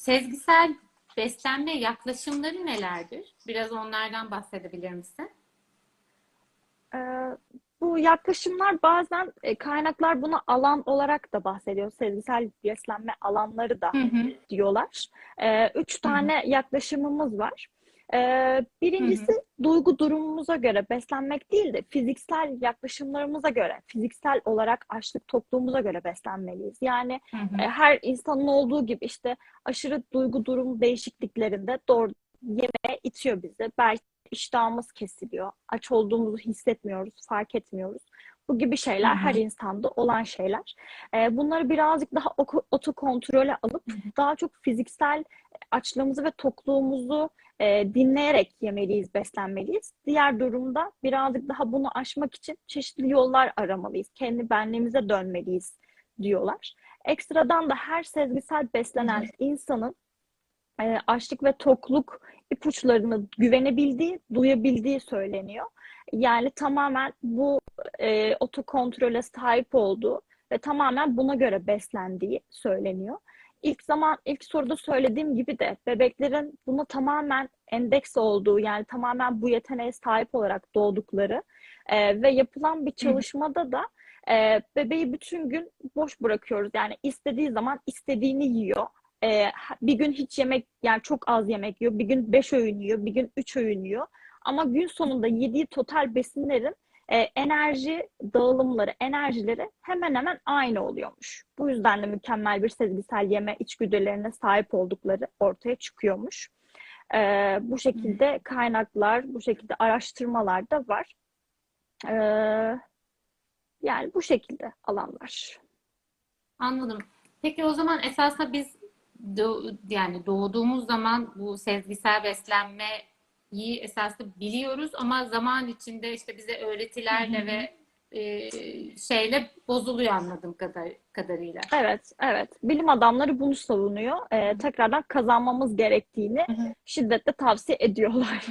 sezgisel beslenme yaklaşımları nelerdir? Biraz onlardan bahsedebilir misin? Ee, bu yaklaşımlar bazen e, kaynaklar buna alan olarak da bahsediyor. Sezgisel beslenme alanları da Hı hı. diyorlar. Ee, üç Hı hı. tane yaklaşımımız var. Ee, birincisi duygu durumumuza göre beslenmek değil de fiziksel yaklaşımlarımıza göre, fiziksel olarak açlık tokluğumuza göre beslenmeliyiz. Yani Hı hı. e, her insanın olduğu gibi işte aşırı duygu durum değişikliklerinde doğru yemeğe itiyor bizi. Belki iştahımız kesiliyor. Aç olduğumuzu hissetmiyoruz, fark etmiyoruz. Bu gibi şeyler Hı hı. her insanda olan şeyler. E, bunları birazcık daha oku- otokontrole alıp daha çok fiziksel açlığımızı ve tokluğumuzu e, dinleyerek yemeliyiz, beslenmeliyiz. Diğer durumda birazcık daha bunu aşmak için çeşitli yollar aramalıyız. Kendi benliğimize dönmeliyiz diyorlar. Ekstradan da her sezgisel beslenen insanın e, açlık ve tokluk ipuçlarını güvenebildiği, duyabildiği söyleniyor. Yani tamamen bu e, otokontrole sahip olduğu ve tamamen buna göre beslendiği söyleniyor. İlk zaman ilk soruda söylediğim gibi de bebeklerin buna tamamen endeks olduğu yani tamamen bu yeteneğe sahip olarak doğdukları e, ve yapılan bir çalışmada da e, bebeği bütün gün boş bırakıyoruz. Yani istediği zaman istediğini yiyor. E, bir gün hiç yemek yani çok az yemek yiyor. Bir gün beş öğün yiyor. Bir gün üç öğün yiyor. Ama gün sonunda yediği total besinlerin e, enerji dağılımları, enerjileri hemen hemen aynı oluyormuş. Bu yüzden de mükemmel bir sezgisel yeme içgüdülerine sahip oldukları ortaya çıkıyormuş. E, bu şekilde kaynaklar, bu şekilde araştırmalar da var. E, yani bu şekilde alanlar. Anladım. Peki o zaman esasında biz doğ- yani doğduğumuz zaman bu sezgisel beslenmeyi esasında biliyoruz ama zaman içinde işte bize öğretilerle ve e, şeyle bozuluyor anladığım kadar, kadarıyla. Evet, evet. Bilim adamları bunu savunuyor. E, tekrardan kazanmamız gerektiğini şiddetle tavsiye ediyorlar.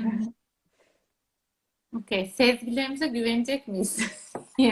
Okey. Sezgilerimize güvenecek miyiz?